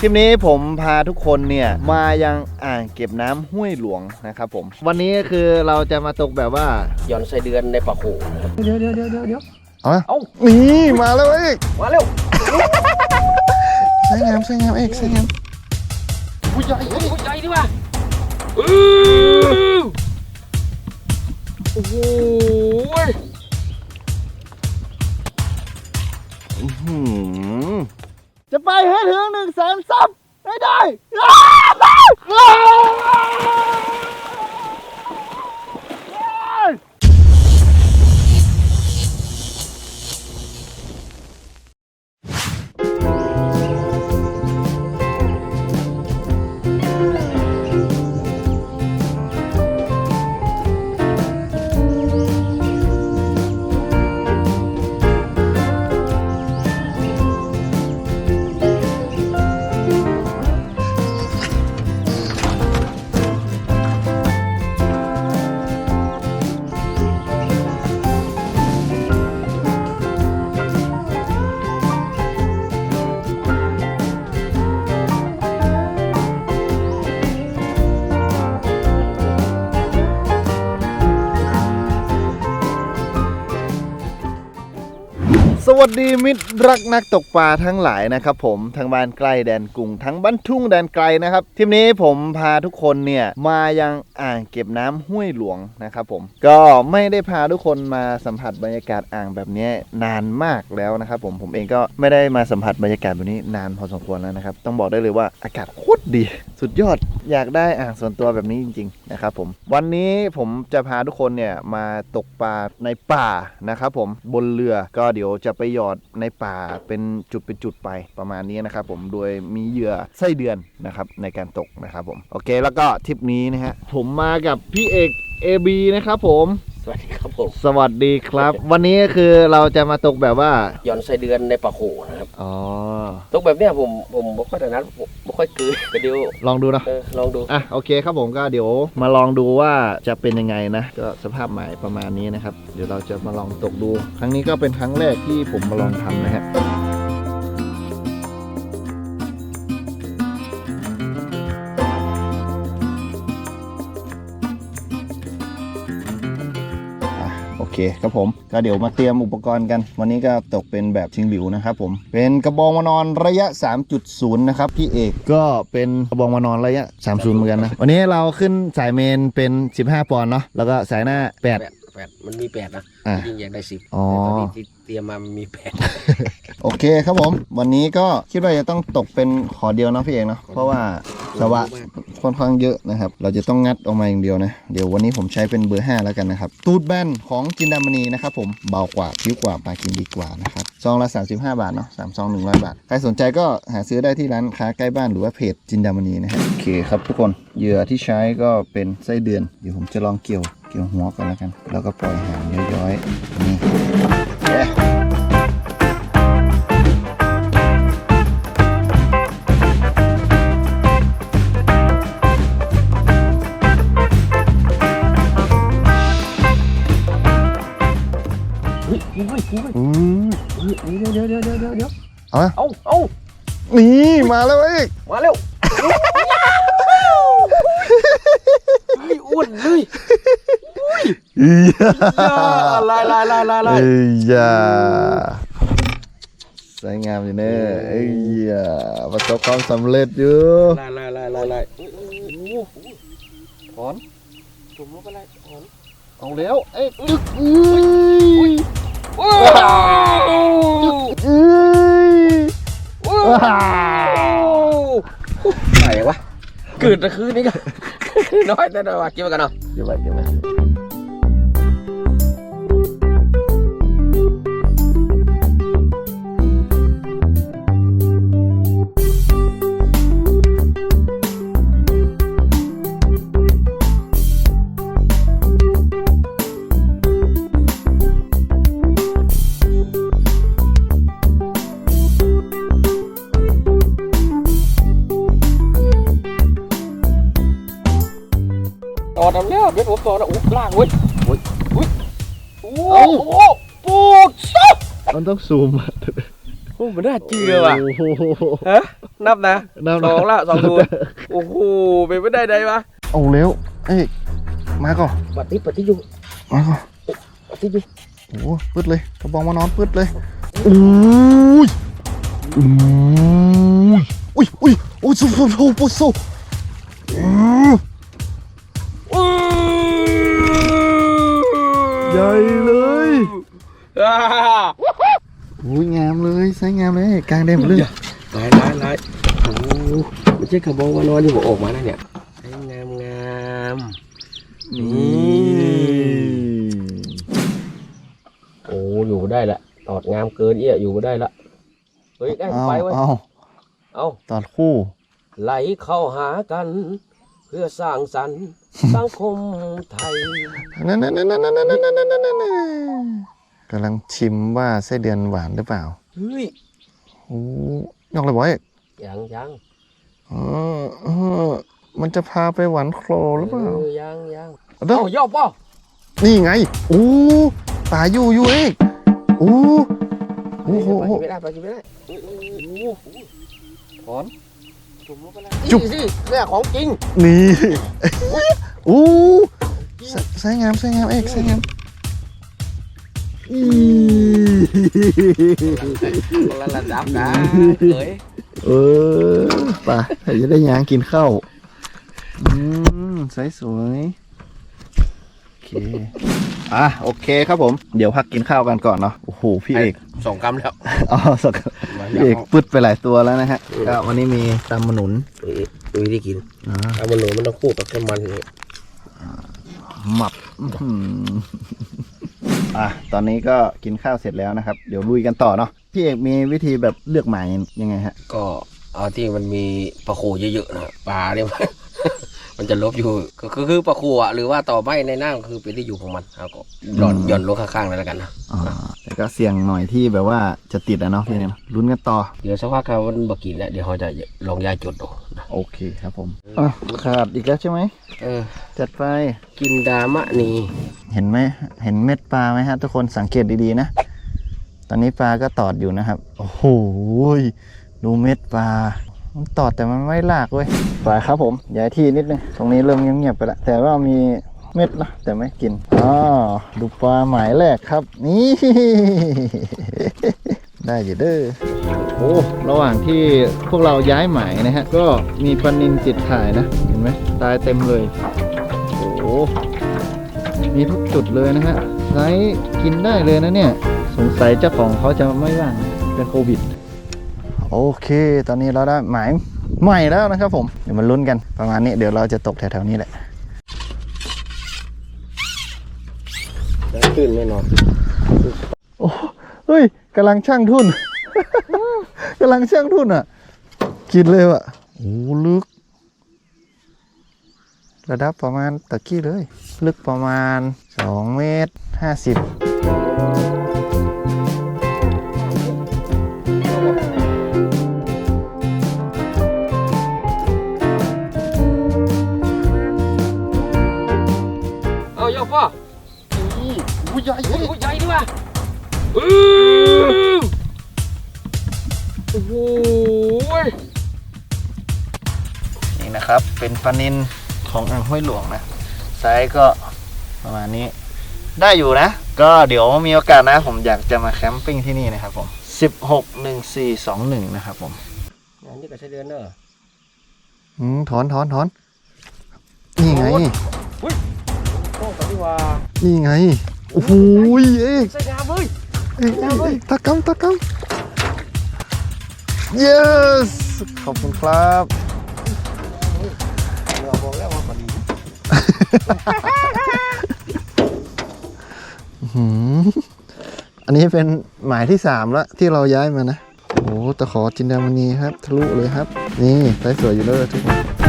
คลิปนี้ผมพาทุกคนเนี่ยมายังอ่างเก็บน้ำห้วยหลวงนะครับผม วันนี้คือเราจะมาตกแบบว่าหย่อนไส้เดือนในปากโขนะครับเดี๋ยวเดี๋ยวเดี๋ยวเดี๋ยวเอ้านี่มาแล้วเอกมาเร็วใส่งามใส่งามเอกใส่งามผู้ใหญ่ผู้ใหญ่ดิว่ะอือโอ้โหหืม จะไปให้ถึงหนึ่งแสนซับให้ได้ สดีมิตรรักนักตกปลาทั้งหลายนะครับผมทั้งบ้านใกล้แดนกรุงทั้งบ้านทุ่งแดนไกลนะครับทริปนี้ผมพาทุกคนเนี่ยมายังอ่างเก็บน้ำห้วยหลวงนะครับผมก็ไม่ได้พาทุกคนมาสัมผัสบรรยากาศอ่างแบบนี้นานมากแล้วนะครับผมผมเองก็ไม่ได้มาสัมผัสบรรยากาศแบบนี้นานพอสมควรแล้วนะครับต้องบอกได้เลยว่าอากาศโคตรดีสุดยอดอยากได้อ่างส่วนตัวแบบนี้จริง ๆ นะครับผม วันนี้ผมจะพาทุกคนเนี่ยมาตกปลาในป่านะครับผมบนเรือก็เดี๋ยวจะไปหยอดในป่าเป็นจุดเป็นจุดไปประมาณนี้นะครับผมโดยมีเหยื่อไส้เดือนนะครับในการตกนะครับผมโอเคแล้วก็ทริปนี้นะฮะผมมากับพี่เอก AB นะครับผมสวัสดีครับผมสวัสดีครับ วันนี้คือเราจะมาตกแบบว่าหย่อนไส้เดือนในปากโขนะครับอ๋อตกแบบเนี้ยผมผมไม่ค่อยถนัดผมไม่ ค่อยเกือแต่เดี๋ยวลองดูเนาะเออลองดูอะโอเคครับผมก็เดี๋ยวมาลองดูว่าจะเป็นยังไงนะ ก็สภาพใหม่ประมาณนี้นะครับ เดี๋ยวเราจะมาลองตกดู ครั้งนี้ก็เป็นครั้งแรกที่ผมมาลองทำนะฮะ เคครับผมก็เดี๋ยวมาเตรียมอุปกรณ์กัน วันนี้ก็ตกเป็นแบบชิงหลิวนะครับผมเป็นกระบองมานอนระยะ 3.0 นะครับพี่เอกก็เป็นกระบองมานอนระยะ 30 เหมือนกันนะ วันนี้เราขึ้นสายเมนเป็น 15 ปอนด์เนาะแล้วก็สายหน้าแป8ด แปดมันมีแปดนะอะจริงๆอยากได้สิบอ๋อ แต่ตอนนี้ที่เตรียมมามันมีแปด โอเคครับผม วันนี้ก็คิดว่าจะต้องตกเป็นขอเดียวเนาะพี่เอกเนาะเพราะว่าสวะค่อนข้างเยอะนะครับ เราจะต้องงัดออกมาอย่างเดียวนะ เดี๋ยววันนี้ผมใช้เป็นเบอร์ 5 แล้วกันนะครับ ตูดแบนของจินดามณีนะครับผมเบากว่าผิวกว่าปลากินดีกว่านะครับซองละ 35 บาทเนาะสามซอง100 บาท ใครสนใจก็หาซื้อได้ที่ร้านค้าใกล้บ้านหรือว่าเพจจินดามณีนะฮะโอเคครับทุกคนเหยื่อที่ใช้ก็เป็นไส้เดือนเดี๋ยวผมจะลองเกี่ยว เกี่ยวหัวก่อนแล้วกัน แล้วก็ปล่อยหางย้อยๆ นี่เอ๊ะเฮ้ยยิงเว้ยยิงเว้ยอืมเฮ้ยเดี๋ยวเดี๋ยวเดี๋ยวเดี๋ยวเดี๋ยวเอามาเอาเอานี่มาแล้วเอกมาเร็วเฮ้ยอ้วนเลย อียย่าลายลายลายลายลายเอ้ยยาสวยงามอยู่เนอะเอ้ยยาประสบความสำเร็จอยู่ลายลายลายลายลายโอ้โหถอนจุ่มลงไปเลยถอนเอาแล้วเอ้ยจึกเอ้ยว้าวเอ้ยว้าวอะไรวะเกิดตะคืนนี้กันน้อยแต่น้อยกิน ไปกันเนาะเดี๋ ต้องซูมอะโอ้มันน่าเจือว่ะ โอ้โห ฮะ นับนะนับนะ สองละสองศูนย์โอ้โห เป็นไม่ได้ไดวะเอาเร็วเอ้ยมาก่อนปัดที่ปัดที่อยู่มาก่อนปัดที่อยู่โอ้โหปึ๊ดเลยกระบองมานอนปึ๊ดเลยอุ้ยอุ้ยอุ้ยอุ้ยอุ้ยสู้สู้สู้สู้สู้อื้อใหญ่เลย อ่า อุ้ยงามเลยสวยงามเลยกลางแดงมดเลยลายลายลายโอ้ไม่ใช่กระบอกว่านอนที่ผมออกมาแล้วเนี่ยไอ้งามงามนี่โอ้อยู่ได้ละตอดงามเกินเอี้ยอยู่ได้ละเฮ้ยได้ไปไว้เอาเอาตอดคู่ ไหลเข้าหากัน เพื่อสร้างสรรค์สังคมไทยนั่นนั่นนั่นนั่นนั่นนั่นนั่น กำลังชิมว่าไส้เดือนหวานหรือเปล่าเฮ้ยโอ้ยอกเลยบอยยังยังเออเออมันจะพาไปหวานโคลหรือเปล่าเออยังยังเอาเด้อเอ้าย่อป่อนี่ไงโอ้ตายอยู่อยู่เองโอ้โอ้โหไปกินไม่ได้ไปกินไม่ได้โอ้โหถอนจุ่มลงไปแล้วจุ่มนี่สิเนี่ยของจริงนี่โอ้ใส่ใส่งามใส่งามเอกใส่งาม อีคนละระดับนะเฮ้ยเออไป่ะจะได้ยางกินข้าวอืมใสสวยโอเคอะโอเคครับผมเดี๋ยวพักกินข้าวกันก่อนเนาะโอ้โหพี่เอกสองกำแล้วอ๋อสักพี่เอกปึดไปหลายตัวแล้วนะฮะก็วันนี้มีตำมะหนุนดูวิธีกินอ่าเอามันหนูมันต้องคู่กับแค่มันนี่หมับ อื้อหืออะตอนนี้ก็กินข้าวเสร็จแล้วนะครับ เดี๋ยวลุยกันต่อเนาะพี่เอกมีวิธีแบบเลือกหมายยังไงฮะ ก็เอาที่มันมีปลาโคเยอะๆนะปลาเนี่ยมันจะลบอยู่ก็คือคือปลาโคอะหรือว่าต่อไม้ในน้ำคือเป็นที่อยู่ของมันเอาก็หย่อนหย่อนลงข้างๆเลยแล้วกันนะอ่าแต่ก็เสี่ยงหน่อยที่แบบว่าจะติดอะเนาะพี่เนี่ยลุ้นกันต่อ เดี๋ยวสักพักครับมันบกินแล้วเดี๋ยวเขาจะลองย้ายจุดดูนะ โอเคครับผมอะขาดอีกแล้วใช่ไหมเออ จัดไปกินดามะนีเห็นไหมเห็นเม็ดปลาไหมฮะทุกคนสังเกตดีๆนะ ตอนนี้ปลาก็ตอดอยู่นะครับ โอ้โหยดูเม็ดปลามันตอดแต่มันไม่ลากเว้ยไปครับผมย้ายที่นิดนึงตรงนี้เริ่มเงียบๆไปแล้วแต่ว่ามีเม็ดนะแต่ไม่กินอ๋อดูปลาหมายแรกครับ นี่ ได้อยู่เด้อ โอ้ระหว่างที่พวกเราย้ายหมายนะฮะ ก็มีปลานินติดถ่ายนะ เห็นไหมตายเต็มเลย โอ้โหมีทุกจุดเลยนะฮะไซส์กินได้เลยนะเนี่ย สงสัยเจ้าของเขาจะไม่ว่างเป็นโควิด โอเค ตอนนี้เราได้หมายใหม่แล้วนะครับผม เดี๋ยวมาลุ้นกันประมาณนี้ เดี๋ยวเราจะตกแถวๆนี้แหละตื่นแน่นอนโอ้เฮ้ยกำลังช่างทุน กำลังช่างทุนอะ กินเลยว่ะโอ้ลึก ระดับประมาณตะกี้เลย ลึกประมาณ 2 เมตร 50เอาย่อป่ออู้ใหญ่โอ้ยใหญ่ด้วย นี่นะครับ เป็นปลานินของอ่างห้วยหลวงนะไซส์ก็ประมาณนี้ ได้อยู่นะ ก็เดี๋ยวมีโอกาสนะ ผมอยากจะมาแคมปิ้งที่นี่นะครับผม 16 1421 นะครับผมอันนี้ก็ใช้เดือนเนอะอืมถอนถอนถอนนี่ไงโอ้กันดีกว่านี่ไง โอ้โหยเอ๊ะใส่งามเลยเอ๊ะเอ๊ะเอ๊ะตะกำตะกำ yes ขอบคุณครับ อันนี้เป็นหมายที่สามแล้วที่เราย้ายมานะ โอ้ตะขอจินดามณีครับ ทะลุเลยครับ นี่ไซส์สวยอยู่เลยทุกคน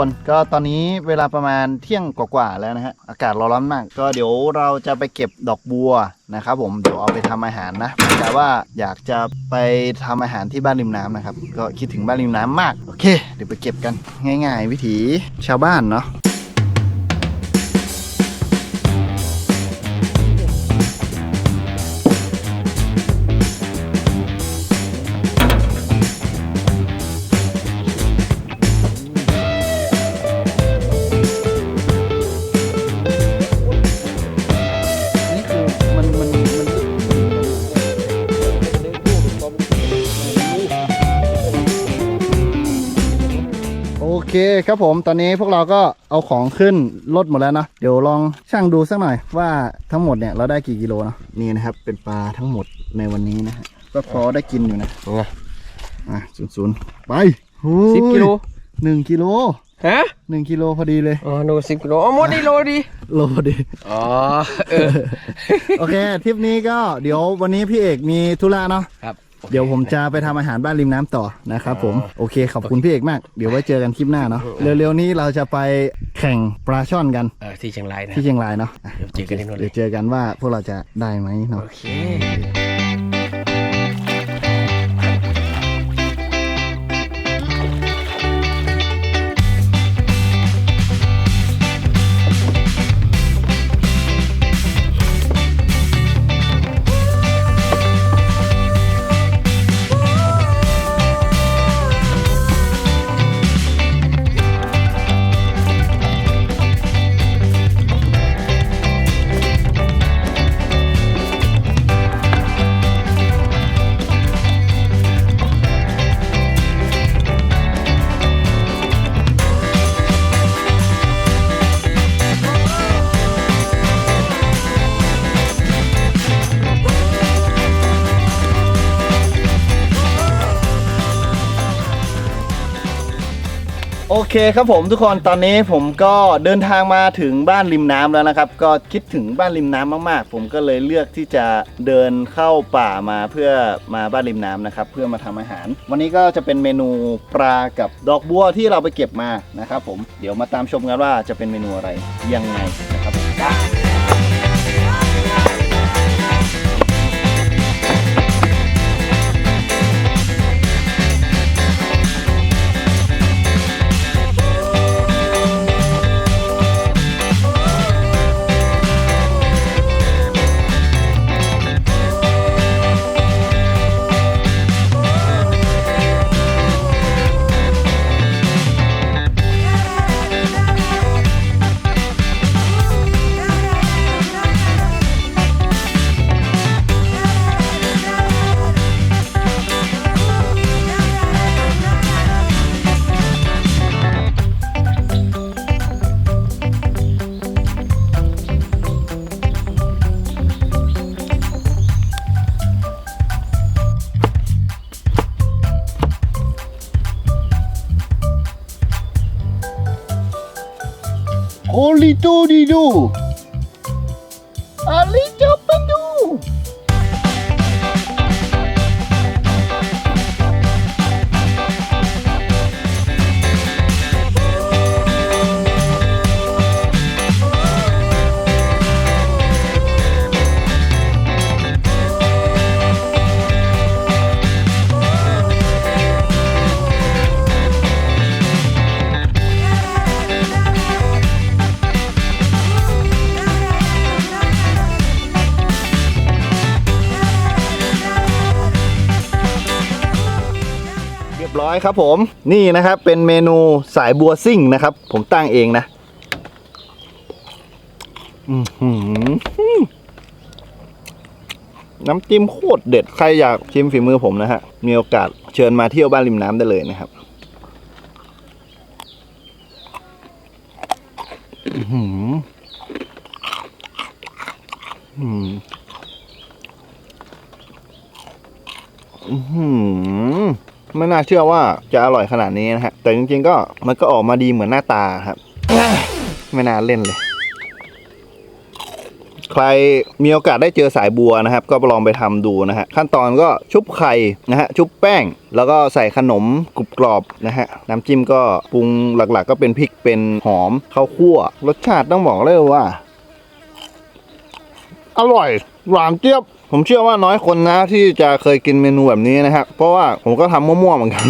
คนก็ตอนนี้เวลาประมาณเที่ยงกว่าๆแล้วนะฮะอากาศร้อนมาก ก็เดี๋ยวเราจะไปเก็บดอกบัวนะครับผมเดี๋ยวเอาไปทำอาหารนะแต่ว่าอยากจะไปทำอาหารที่บ้านริมน้ำนะครับ ก็คิดถึงบ้านริมน้ำมากโอเค เดี๋ยวไปเก็บกันง่าย ๆ วิถีชาวบ้านเนาะ เคครับผมตอนนี้พวกเราก็เอาของขึ้นรถหมดแล้วเนอะเดี๋ยวลองช่างดูสักหน่อยว่าทั้งหมดเนี่ยเราได้กี่กิโลเนาะนี่นะครับเป็นปลาทั้งหมดในวันนี้นะฮะก็พอได้กินอยู่นะไงอะศูนย์ศูนย์ไปสิบกิโลหนึ่งกิโลฮะหนึ่งกิโลพอดีเลยอ๋อโนสิบกิโลอ๋อหมดนี่โลดีโลพอดีอ๋อเออโอเคทริปนี้ก็เดี๋ยววันนี้พี่เอกมีธุระเนาะครับ เดี๋ยวผมจะไปทำอาหารบ้านริมน้ำต่อนะครับผมโอเคขอบคุณพี่เอกมาก เดี๋ยวไว้เจอกันคลิปหน้าเนาะเร็วๆนี้เราจะไปแข่งปลาช่อนกันเออที่เชียงรายนะที่เชียงรายเนาะอะเดี๋ยวเจอกันที่นู่นเลเดี๋ยยวเจอกันว่าพวกเราจะได้ไหมเนาะ โอเค เคครับผมทุกคนตอนนี้ผมก็เดินทางมาถึงบ้านริมน้ำแล้วนะครับ ก็คิดถึงบ้านริมน้ำมากๆ ผมก็เลยเลือกที่จะเดินเข้าป่ามาเพื่อมาบ้านริมน้ำนะครับ เพื่อมาทำอาหาร วันนี้ก็จะเป็นเมนูปลากับดอกบัวที่เราไปเก็บมานะครับผมเดี๋ยวมาตามชมกันว่าจะเป็นเมนูอะไรยังไงนะครับ ผมโอลิตูดีดู ครับผมนี่นะครับเป็นเมนูสายบัวซิ่งนะครับ ผมตั้งเองนะน้ำจิ้มโคตรเด็ดใครอยากชิมฝีมือผมนะฮะมีโอกาสเชิญมาเที่ยวบ้านริมน้ำได้เลยนะครับอื้อหืออืม ไม่น่าเชื่อว่าจะอร่อยขนาดนี้นะฮะ แต่จริงๆก็มันก็ออกมาดีเหมือนหน้าตาครับ ไม่น่าเล่นเลย ใครมีโอกาสได้เจอสายบัวนะครับ ก็ลองไปทำดูนะฮะ ขั้นตอนก็ชุบไข่นะฮะ ชุบแป้ง แล้วก็ใส่ขนมกรุบกรอบนะฮะ น้ำจิ้มก็ปรุงหลักๆ ก็เป็นพริกเป็นหอมข้าวคั่ว รสชาติต้องบอกเลยว่า อร่อยหวานเจี๊ยบ ผมเชื่อว่าน้อยคนนะที่จะเคยกินเมนูแบบนี้นะครับ เพราะว่าผมก็ทำมั่วๆเหมือนกัน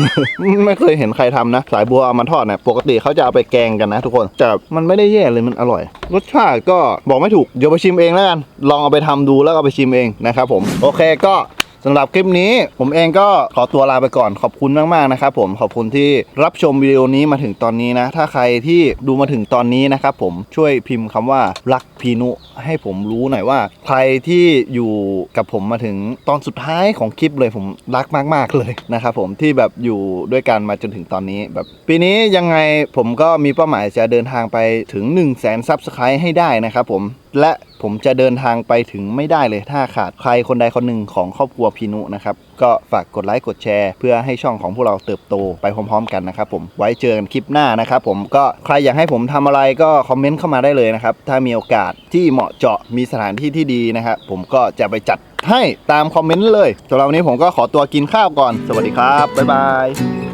ไม่เคยเห็นใครทำนะ สายบัวเอามาทอดเนี่ยปกติเขาจะเอาไปแกงกันนะทุกคนแต่มันไม่ได้แย่เลยมันอร่อย รสชาติก็บอกไม่ถูกเดี๋ยวไปชิมเองแล้วกัน ลองเอาไปทำดูแล้วก็ไปชิมเองนะครับผมโอเคก็สำหรับคลิปนี้ผมเองก็ขอตัวลาไปก่อนขอบคุณมากๆนะครับผมขอบคุณที่รับชมวิดีโอนี้มาถึงตอนนี้นะ ถ้าใครที่ดูมาถึงตอนนี้นะครับผมช่วยพิมพ์คำว่ารัก พีนุให้ผมรู้หน่อยว่า ใครที่อยู่กับผมมาถึงตอนสุดท้ายของคลิปเลยผมรักมาก ๆ เลยนะครับผมที่แบบอยู่ด้วยกันมาจนถึงตอนนี้ แบบปีนี้ยังไงผมก็มีเป้าหมายจะเดินทางไปถึง 1 0 0 0 0แสนซับสไครต์ให้ได้นะครับผมและผมจะเดินทางไปถึงไม่ได้เลยถ้าขาดใครคนใดคนหนึ่งของครอบครัวพีนุนะครับ ก็ฝากกดไลค์กดแชร์ เพื่อให้ช่องของพวกเราเติบโตไปพร้อมๆกันนะครับผมไว้เจอกันคลิปหน้านะครับผมก็ใครอยากให้ผมทำอะไรก็คอมเมนต์เข้ามาได้เลยนะครับถ้ามีโอกาสที่เหมาะเจาะมีสถานที่ที่ดีนะครับผมก็จะไปจัดให้ตามคอมเมนต์เลยสำหรับวันนี้ผมก็ขอตัวกินข้าวก่อน สวัสดีครับบ๊ายบาย